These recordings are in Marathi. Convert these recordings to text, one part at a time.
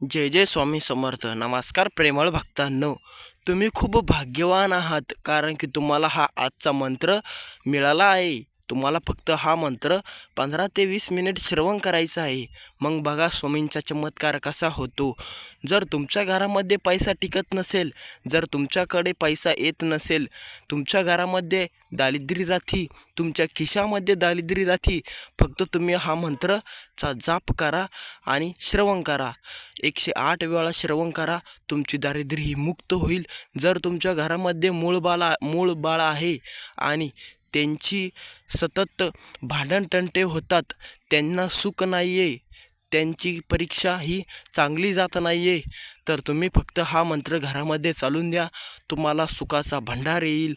जय जय स्वामी समर्थ. नमस्कार प्रेमळ भक्तांनो. तुम्ही खूप भाग्यवान आहात कारण की तुम्हाला हा आजचा मंत्र मिळाला आहे. तुम्हाला फक्त हा मंत्र पंधरा ते वीस मिनिट श्रवण करायचा आहे. मग बघा स्वामींचा चमत्कार कसा होतो. जर तुमच्या घरामध्ये पैसा टिकत नसेल जर तुमच्याकडे पैसा येत नसेल तुमच्या घरामध्ये दारिद्र्य राथी तुमच्या खिशामध्ये दारिद्र्य राथी फक्त तुम्ही हा मंत्रचा जाप करा आणि श्रवण करा. एकशे आठ वेळा श्रवण करा तुमची दारिद्र्य ही मुक्त होईल. जर तुमच्या घरामध्ये मूळ बाला मूळ बाळ आहे आणि त्यांची सतत भांडणतंटे होतात. त्यांना सुख नाही आहे त्यांची परीक्षा ही चांगली जात नाही आहे तर तुम्ही फक्त हा मंत्र घरामध्ये चालून द्या. तुम्हाला सुखाचा भंडार येईल.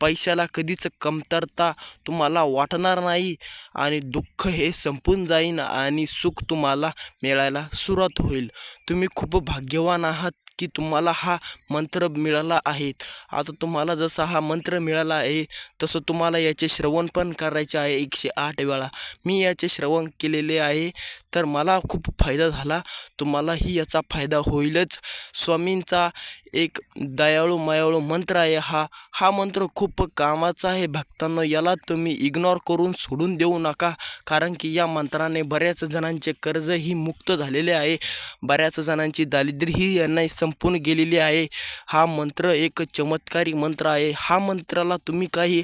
पैशाला कधीच कमतरता तुम्हाला वाटणार नाही. आणि दुःख हे संपून जाईन आणि सुख तुम्हाला मिळायला सुरुवात होईल. तुम्ही खूप भाग्यवान आहात. की तुम्हाला हा मंत्र मिळाला आहे. आता तुम्हाला जसा हा मंत्र मिळाला आहे तसं तुम्हाला याचे श्रवण पण करायचे आहे एकशे आठ वेळा. मी याचे श्रवण केलेले आहे. तर मला खूप फायदा झाला. तुम्हालाही याचा फायदा होईलच. स्वामींचा एक दयाळू मायाळू मंत्र आहे हा. हा मंत्र खूप कामाचा आहे. भक्तांना याला तुम्ही इग्नोर करून सोडून देऊ नका. कारण की या मंत्राने बऱ्याच जणांचे कर्जही मुक्त झालेले आहे. बऱ्याच जणांची दारिद्र्यही यांना संपून गेलेली आहे. हा मंत्र एक चमत्कारी मंत्र आहे. हा मंत्राला तुम्ही काही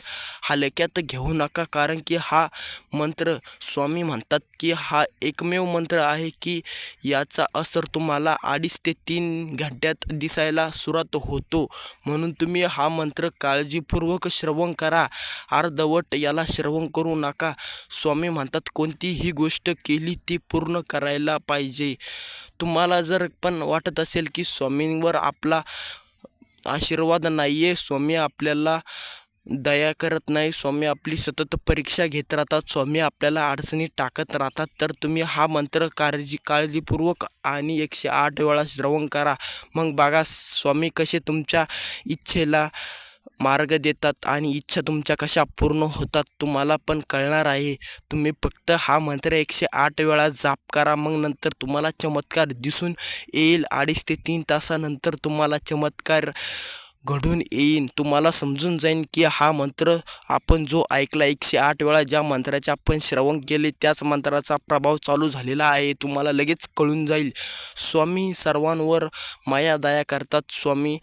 हलक्यात घेऊ नका. कारण की हा मंत्र स्वामी म्हणतात की हा एकमेव मंत्र आहे की याचा असर तुम्हाला अडीच ते तीन घंट्यात दिसायला सुरुवात होतो. म्हणून तुम्ही हा मंत्र काळजीपूर्वक श्रवण करा. अर्धवट याला श्रवण करू नका. स्वामी म्हणतात कोणतीही गोष्ट केली ती पूर्ण करायला पाहिजे. तुम्हाला जर पण वाटत असेल की स्वामींवर आपला आशीर्वाद नाही आहे स्वामी आपल्याला दया करत नाही स्वामी आपली सतत परीक्षा घेत राहतात स्वामी आपल्याला अडचणी टाकत राहतात. तर तुम्ही हा मंत्र काळजी काळजीपूर्वक आणि एकशे आठ वेळा श्रवण करा. मग बघा स्वामी कसे तुमच्या इच्छेला मार्ग देतात आणि इच्छा तुमच्या कशा पूर्ण होतात तुम्हाला पण कळणार आहे. तुम्ही फक्त हा मंत्र एकशे आठ वेळा जाप करा मग नंतर तुम्हाला चमत्कार दिसून येईल. अडीच ते तीन तासानंतर तुम्हाला चमत्कार घडून येईन. तुम्हाला समजून जाईन की हा मंत्र आपण जो ऐकला एकशे आठ वेळा ज्या मंत्राचे आपण श्रवण केले त्याच मंत्राचा प्रभाव चालू झालेला आहे. तुम्हाला लगेच कळून जाईल. स्वामी सर्वांवर माया दया करतात. स्वामी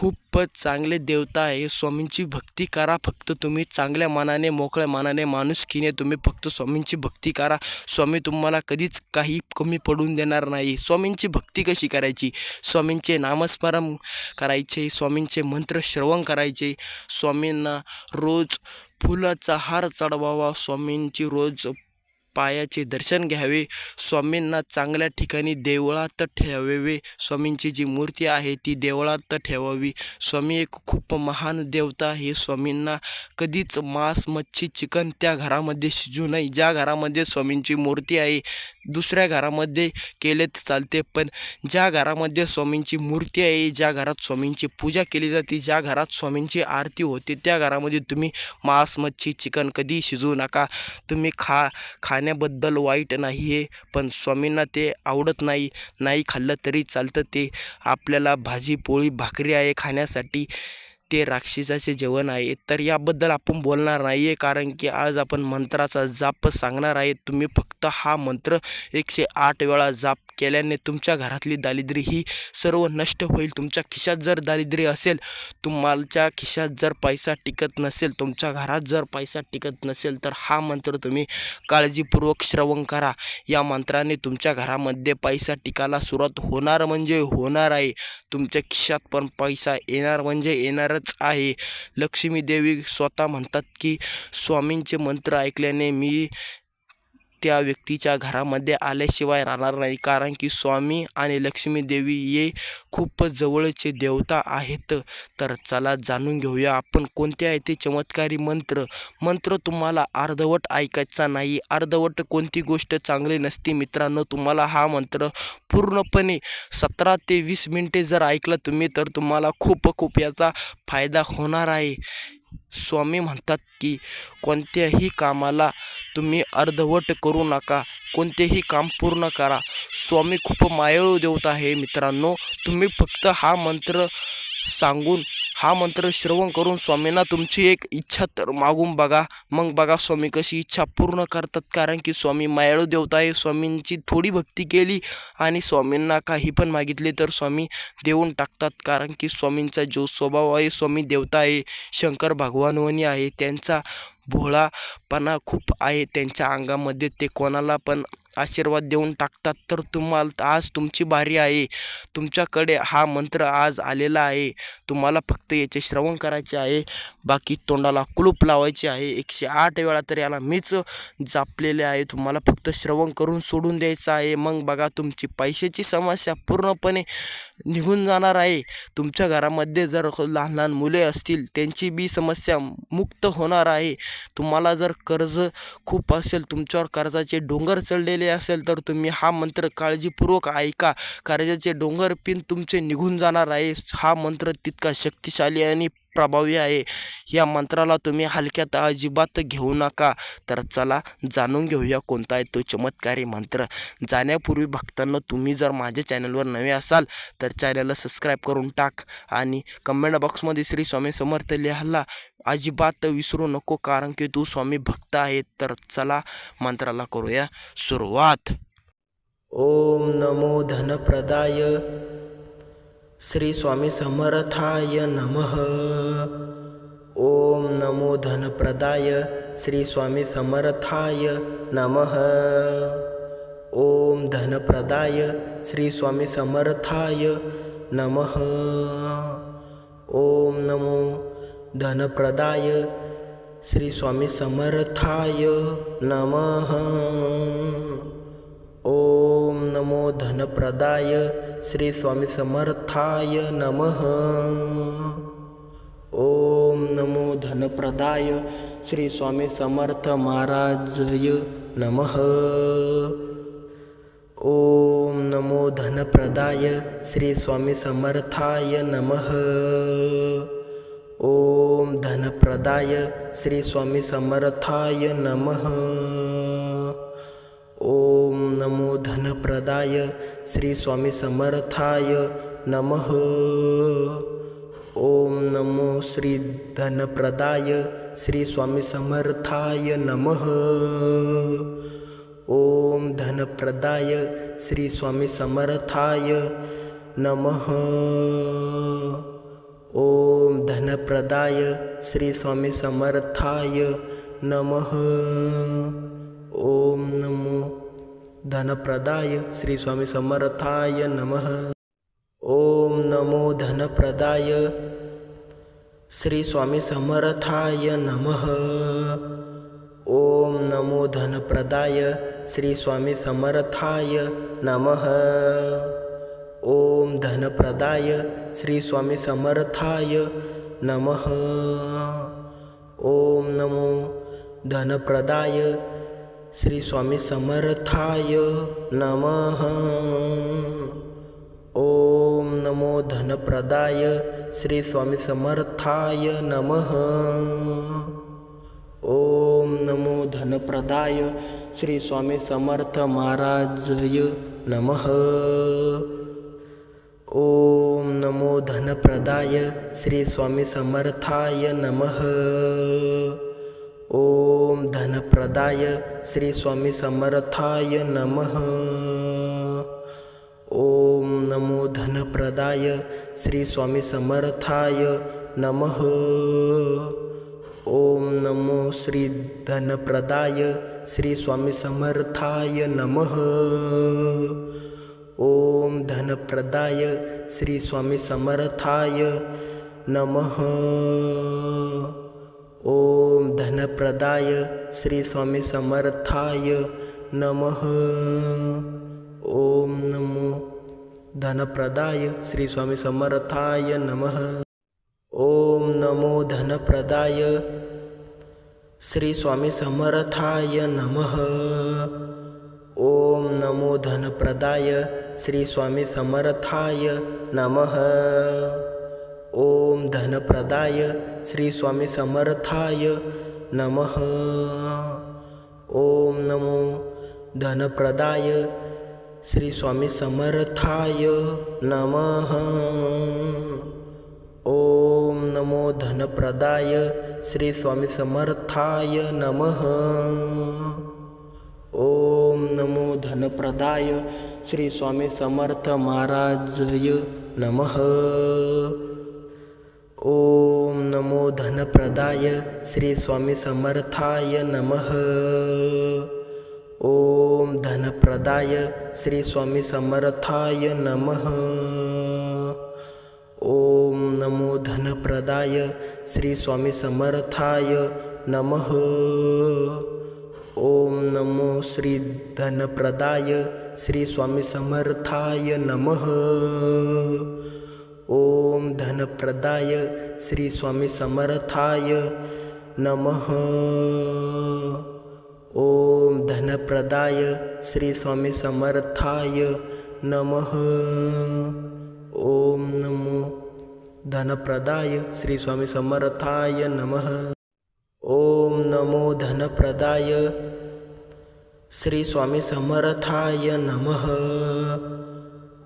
खूपच चांगले देवता आहे. स्वामींची भक्ती करा. फक्त तुम्ही चांगल्या मनाने मोकळ्या मनाने माणुसकीने तुम्ही फक्त स्वामींची भक्ती करा. स्वामी तुम्हाला कधीच काही कमी पडून देणार नाही. स्वामींची भक्ती कशी करायची? स्वामींचे नामस्मरण करायचे. स्वामींचे मंत्र श्रवण करायचे. स्वामींना रोज फुलाचा हार चढवावा. स्वामींची रोज पायाचे दर्शन घ्यावे. स्वामींना चांगल्या ठिकाणी देवळात ठेवावे. स्वामींची जी मूर्ती आहे ती देवळात ठेवावी. स्वामी एक खूप महान देवता हे स्वामींना कधीच मांस मच्छी चिकन त्या घरामध्ये शिजू नये. ज्या घरामध्ये स्वामींची मूर्ती आहे दुसऱ्या घरामध्ये केले तर चालते. पण ज्या घरामध्ये स्वामींची मूर्ती आहे ज्या घरात स्वामींची पूजा केली जाते ज्या घरात स्वामींची आरती होते त्या घरामध्ये तुम्ही मांस मच्छी चिकन कधी शिजवू नका. तुम्ही खा खा खाण्याबद्दल वाईट नाही आहे पण स्वामींना ते आवडत नाही नाही खाल्लं तरी चालतं ते. आपल्याला भाजी पोळी भाकरी आहे खाण्यासाठी. ते राक्षसाचे जेवण आहे तर याबद्दल आपण बोलणार नाही आहे कारण की आज आपण मंत्राचा जाप सांगणार आहे. तुम्ही फक्त हा मंत्र एकशे आठ वेळा जाप केल्याने तुमच्या घरातली दारिद्र्य ही सर्व नष्ट होईल. तुमच्या खिशात जर दारिद्र्य असेल तुम्हाला खिशात जर पैसा टिकत नसेल तुमच्या घरात जर पैसा टिकत नसेल तर हा मंत्र तुम्ही काळजीपूर्वक श्रवण करा. या मंत्राने तुमच्या घरामध्ये पैसा टिकायला सुरुवात होणार म्हणजे होणार आहे. तुमच्या खिशात पण पैसा येणार म्हणजे येणारच आहे. लक्ष्मी देवी स्वतः म्हणतात की स्वामींचे मंत्र ऐकल्याने मी त्या व्यक्तीच्या घरामध्ये आल्याशिवाय राहणार नाही. कारण की स्वामी आणि लक्ष्मी देवी हे खूप जवळचे देवता आहेत. तर चला जाणून घेऊया आपण कोणत्या येते चमत्कारी मंत्र. मंत्र तुम्हाला अर्धवट ऐकायचा नाही. अर्धवट कोणती गोष्ट चांगली नसते मित्रांनो. तुम्हाला हा मंत्र पूर्णपणे सतरा ते वीस मिनटे जर ऐकलं तुम्ही तर तुम्हाला खूप खूप याचा फायदा होणार आहे. स्वामी म्हणतात की कोणत्याही कामाला तुम्ही अर्धवट करू नका कोणतेही काम पूर्ण करा. स्वामी खूप मायाळू देवता आहे मित्रांनो. तुम्ही फक्त हा मंत्र सांगून हा मंत्र श्रवण करून स्वामींना तुमची एक इच्छा तर मागून बघा. मग बघा स्वामी कशी इच्छा पूर्ण करतात. कारण की स्वामी मायाळू देवता आहे. स्वामींची थोडी भक्ती केली आणि स्वामींना काही पण मागितले तर स्वामी देऊन टाकतात. कारण की स्वामींचा जो स्वभाव आहे स्वामी देवता आहे शंकर भगवानवनी आहे त्यांचा भोळापणा खूप आहे. त्यांच्या अंगामध्ये ते कोणाला पण आशीर्वाद देऊन टाकतात तर तुम्हाला आज तुमची बारी आहे. तुमच्याकडे हा मंत्र आज आलेला आहे. तुम्हाला फक्त याचे श्रवण करायचे आहे. बाकी तोंडाला कुलूप लावायचे आहे. एकशे आठ वेळा तर याला मीच जापलेले आहे. तुम्हाला फक्त श्रवण करून सोडून द्यायचं आहे. मग बघा तुमची पैशाची समस्या पूर्णपणे निघून जाणार आहे. तुमच्या घरामध्ये जर लहान लहान मुले असतील त्यांची बी समस्या मुक्त होणार आहे. तुम्हाला जर कर्ज खूप असेल तुमच्यावर कर्जाचे डोंगर चढलेले असेल तर तुम्ही हा मंत्र काळजीपूर्वक ऐका. कर्जाचे डोंगर पिन तुमचे निघून जाणार आहे. हा मंत्र तितका शक्तिशाली आणि प्रभावी आहे. या मंत्राला तुम्ही हलक्यात अजिबात घेऊ नका. तर चला जाणून घेऊया कोणता आहे तो चमत्कारी मंत्र. जाण्यापूर्वी भक्तांना तुम्ही जर माझ्या चॅनलवर नवे असाल तर चॅनलला सबस्क्राईब करून टाक आणि कमेंट बॉक्समध्ये श्री स्वामी समर्थ लिहायला अजिबात विसरू नको कारण की तू स्वामी भक्त आहे. तर चला मंत्राला करूया सुरुवात. ओम नमो धनप्रदाय. श्री स्वामी समर्थाय नमः. ओम नमो धनप्रदाय श्री स्वामी समर्थाय नमः. ओम धनप्रदाय श्री स्वामी समर्थाय नमः. ओम नमो धनप्रदाय श्री स्वामी समर्थाय नमः. ओम नमो धनप्रदाय श्री स्वामी समर्थाय नमः. ओम नमो धनप्रदाय श्री स्वामी समर्थ महाराजय नमः. ओम नमो धनप्रदाय श्री स्वामी समर्थाय नमः. ओम धनप्रदाय श्री स्वामी समर्थाय नमः. ओम नमो धनप्रदाय श्री स्वामी समर्थाय नमः। ओम नमो श्री धनप्रदाय श्री स्वामी समर्थाय नमः। ओम धनप्रदाय श्री स्वामी समर्थाय नमः। ओम धनप्रदाय श्री स्वामी समर्थाय नमः। ओम नमो धनप्रदाय श्री स्वामी समर्थाय नमः। ओम नमो धनप्रदाय श्री स्वामी समर्थाय नमः। ओम नमो धनप्रदाय श्री स्वामी समर्थाय नमः। ओम धनप्रदाय श्री स्वामी समर्थाय नमः। ओम नमो धनप्रदाय श्री स्वामी समर्थाय नमः. ओम नमो धनप्रदाय श्री स्वामी समर्थाय नमः. ओम नमो धनप्रदाय श्री स्वामी समर्थ महाराजय नमः. ओम नमो धनप्रदाय श्री स्वामी समर्थाय नमः. ओम धनप्रदाय श्री स्वामी समर्थाय नमः। ओम नमो धनप्रदाय श्री स्वामी समर्थाय नमः। ओम नमो श्री धनप्रदाय श्री स्वामी समर्थाय नमः। ओम धनप्रदाय श्री स्वामी समर्थाय नमः। ओम धनप्रदाय श्री स्वामी समर्थाय नमः। ओम नमो धनप्रदाय श्री स्वामी समर्थाय नमः। ओम नमो धनप्रदाय श्री स्वामी समर्थाय नमः। ओम नमो धनप्रदाय श्री स्वामी समर्थाय नमः। ओम धनप्रदाय श्री स्वामी समर्थाय नमः। ओम नमो धनप्रदाय श्री स्वामी समर्थाय नमः। ओम नमो धनप्रदाय श्री स्वामी समर्थाय नमः। ओम नमो धनप्रदाय श्री स्वामी समर्थ महाराजय नमः। ओम नमो धनप्रदाय श्री स्वामी समर्थाय नमः। ओम धनप्रदाय श्री स्वामी समर्थाय नमः। ओम नमो धनप्रदाय श्री स्वामी समर्थाय नमः। ओम नमो श्री धनप्रदाय श्री स्वामी समर्थाय नमः। ओम धनप्रदाय श्री स्वामी समर्थाय नमः. ओम धनप्रदाय श्री स्वामी समर्थाय नमः. ओम नमो धनप्रदाय श्री स्वामी समर्थाय नमः. ओम नमो धनप्रदाय श्री स्वामी समर्थाय नमः.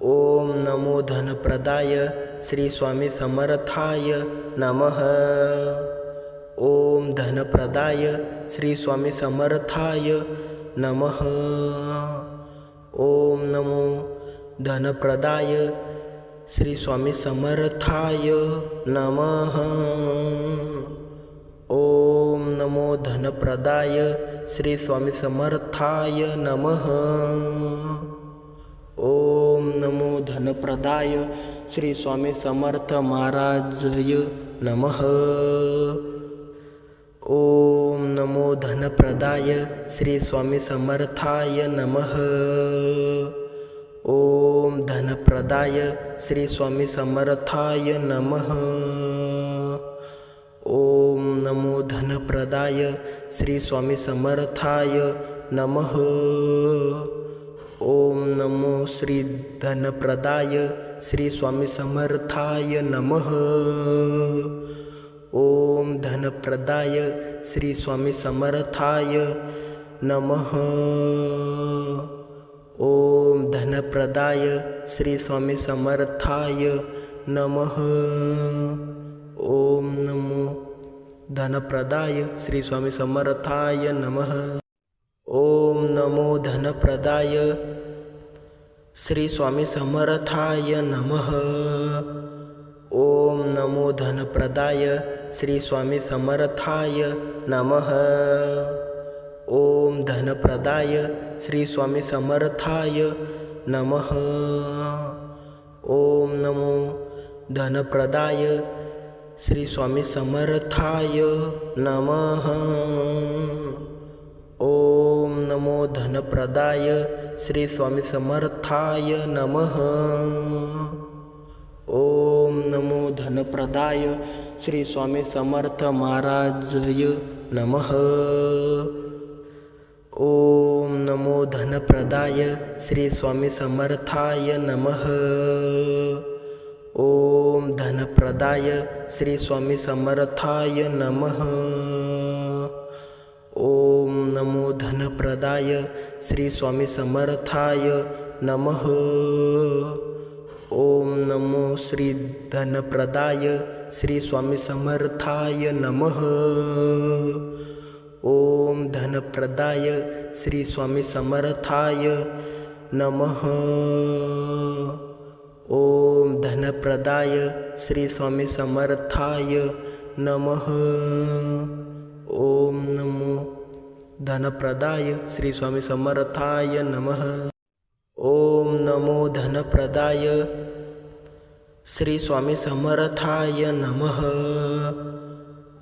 ओम नमो धनप्रदाय श्री स्वामी समर्थाय नमः। ओम धनप्रदाय श्री स्वामी समर्थाय नमः। ओम नमो धनप्रदाय श्री स्वामी समर्थाय नमः। ओम नमो धनप्रदाय श्री स्वामी समर्थाय नमः। ओम नमो धनप्रदाय श्री स्वामी समर्थ महाराजय नमः. ओम नमो धनप्रदाय श्री स्वामी समर्थाय नमः. ओम धनप्रदाय श्री स्वामी समर्थाय नमः. ओम नमो धनप्रदाय श्री स्वामी समर्थाय नमः. ओम नमो श्री धनप्रदाय श्री स्वामी समर्थाय नमः। ओम धनप्रदाय श्री स्वामी समर्थाय नमः। ओम धनप्रदाय श्री स्वामी समर्थाय नमः। ओम नमो धनप्रदाय श्री स्वामी समर्थाय नमः। ओम नमो धनप्रदाय श्री स्वामी समर्थाय नमः. ओम नमो धनप्रदाय श्री स्वामी समर्थाय नमः. ओम धनप्रदाय श्री स्वामी समर्थाय नमः. ओम नमो धनप्रदाय श्री स्वामी समर्थाय नमः. ओम नमो धनप्रदाय श्री स्वामी समर्थाय नमः. ओम नमो धनप्रदाय श्री स्वामी समर्थ महाराजय नमः. ओम नमो धनप्रदाय श्री स्वामी समर्थाय नमः. ओम धनप्रदाय श्री स्वामी समर्थाय नमः. ओम नमो धनप्रदाय श्री स्वामी समर्थाय नमः। ओम नमो श्री धनप्रदाय श्री स्वामी समर्थाय नमः। ओम धनप्रदाय श्री स्वामी समर्थाय नमः। ओम धनप्रदाय श्री स्वामी समर्थाय नमः। ओम नमो धनप्रदाय श्री स्वामी समर्थाय नमः। ओम नमो धनप्रदाय श्री स्वामी समर्थाय नमः।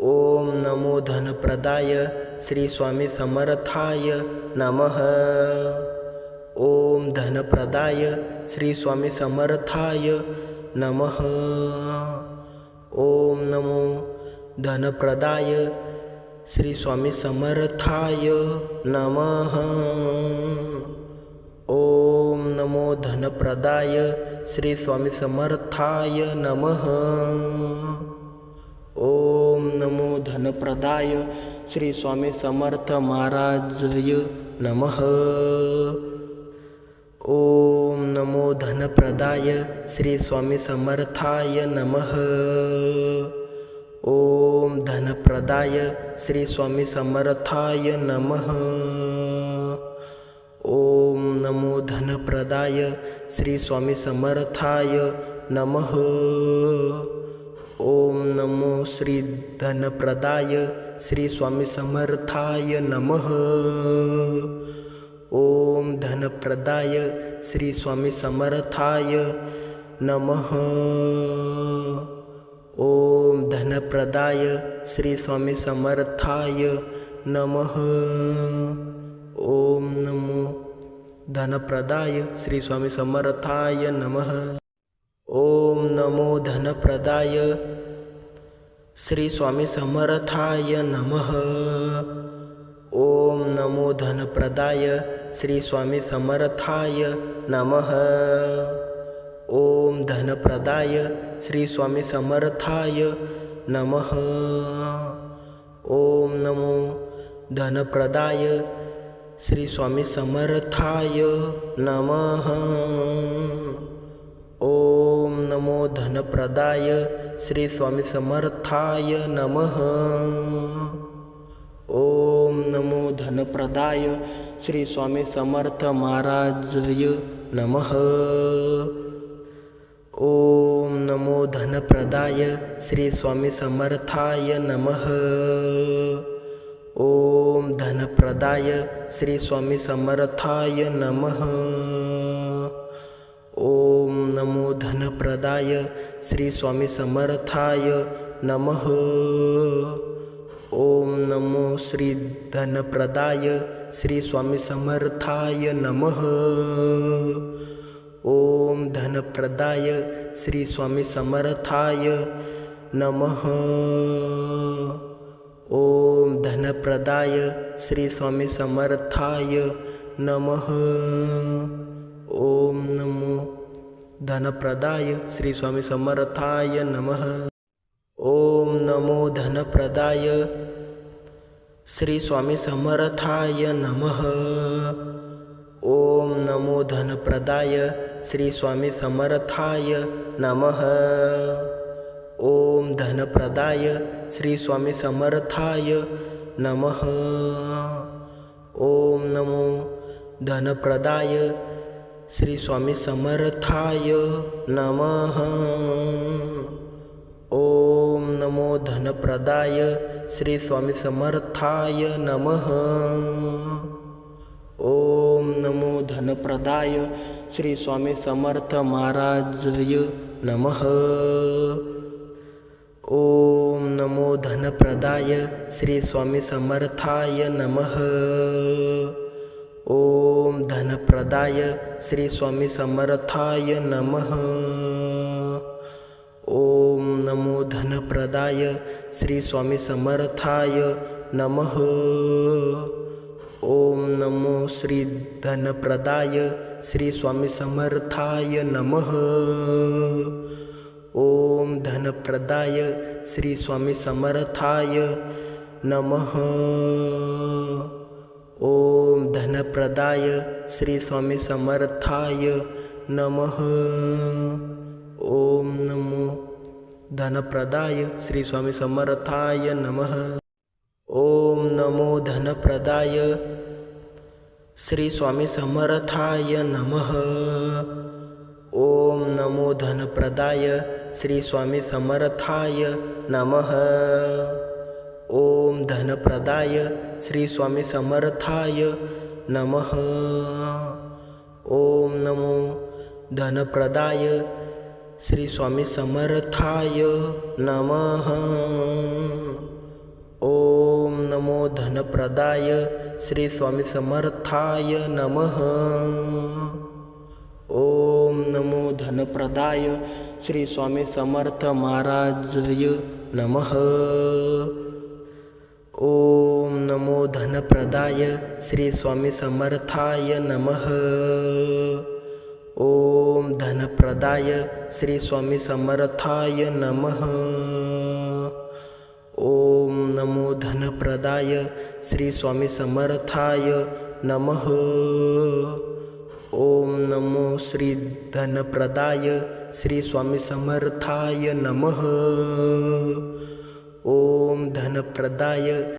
ओम नमो धनप्रदाय श्री स्वामी समर्थाय नमः। ओम धनप्रदाय श्री स्वामी समर्थाय नमः। ओम नमो धनप्रदाय श्री स्वामी समर्थाय नमः. ओम नमो धनप्रदाय श्री स्वामी समर्थाय नमः. ओम नमो धनप्रदाय श्री स्वामी समर्थ महाराजय नमः. ओम नमो धनप्रदाय श्री स्वामी समर्थाय नमः. ओम धनप्रदाय श्री स्वामी समर्थाय नमः। ओम नमो धनप्रदाय श्री स्वामी समर्थाय नमः। ओम नमो श्री धनप्रदाय श्री स्वामी समर्थाय नमः। ओम धनप्रदाय श्री स्वामी समर्थाय नमः। ओम धनप्रदाय श्री स्वामी समर्थाय नमः। ओम नमो धनप्रदाय श्री स्वामी समर्थाय नमः। ओम नमो धनप्रदाय श्री स्वामी समर्थाय नमः। ओम नमो धनप्रदाय श्री स्वामी समर्थाय नमः। ओम धनप्रदाय श्री स्वामी समर्थाय नमः. ओम नमो धनप्रदाय श्री स्वामी समर्थाय नमः. ओम नमो धनप्रदाय श्री स्वामी समर्थाय नमः. ओम नमो धनप्रदाय श्री स्वामी समर्थ महाराजय नमः. ओम नमो धनप्रदाय श्री स्वामी समर्थाय नमः। ओम धनप्रदाय श्री स्वामी समर्थाय नमः। ओम नमो धनप्रदाय श्री स्वामी समर्थाय नमः। ओम नमो श्री धनप्रदाय श्री स्वामी समर्थाय नमः। ओम धनप्रदाय श्री स्वामी समर्थाय नमः। ओम धनप्रदाय श्री स्वामी समर्थाय नमः। ओम नमो धनप्रदाय श्री स्वामी समर्थाय नमः। ओम नमो धनप्रदाय श्री स्वामी समर्थाय नमः। ओम नमो धनप्रदाय श्री स्वामी समर्थाय नमः। ओम धनप्रदाय श्री स्वामी समर्थाय नमः। ओम नमो धनप्रदाय श्री स्वामी समर्थाय नमः। ओम नमो धनप्रदाय श्री स्वामी समर्थाय नमः। ओम नमो धनप्रदाय श्री स्वामी समर्थ महाराजय नमः. ओम नमो धनप्रदाय श्री स्वामी समर्थाय नमः. ओम धनप्रदाय श्री स्वामी समर्थाय नमः. ओम नमो धनप्रदाय श्री स्वामी समर्थाय नमः. ओम नमो श्री धनप्रदाय श्री स्वामी समर्थाय नमः। ओम धनप्रदाय श्री स्वामी समर्थाय नमः। ओम धनप्रदाय श्री स्वामी समर्थाय नमः। ओम नमो धनप्रदाय श्री स्वामी समर्थाय नमः। ओम नमो धनप्रदाय. श्री स्वामी समर्थाय नमः. ओम नमो धनप्रदाय. श्री स्वामी समर्थाय नमः. ओम धनप्रदाय. श्री स्वामी समर्थाय नमः. ओम नमो धनप्रदाय. श्री स्वामी समर्थाय नमः. ओम नमो धनप्रदाय श्री स्वामी समर्थाय नमः। ओम नमो धनप्रदाय श्री स्वामी समर्थ महाराजय नमः। ओम नमो धनप्रदाय श्री स्वामी समर्थाय नमः। ओम धनप्रदाय श्री स्वामी समर्थाय नमः। ओम नमो धनप्रदाय श्री स्वामी समर्थाय नमः। ओम नमो श्री धनप्रदाय श्री स्वामी समर्थाय नमः। ओम धनप्रदाय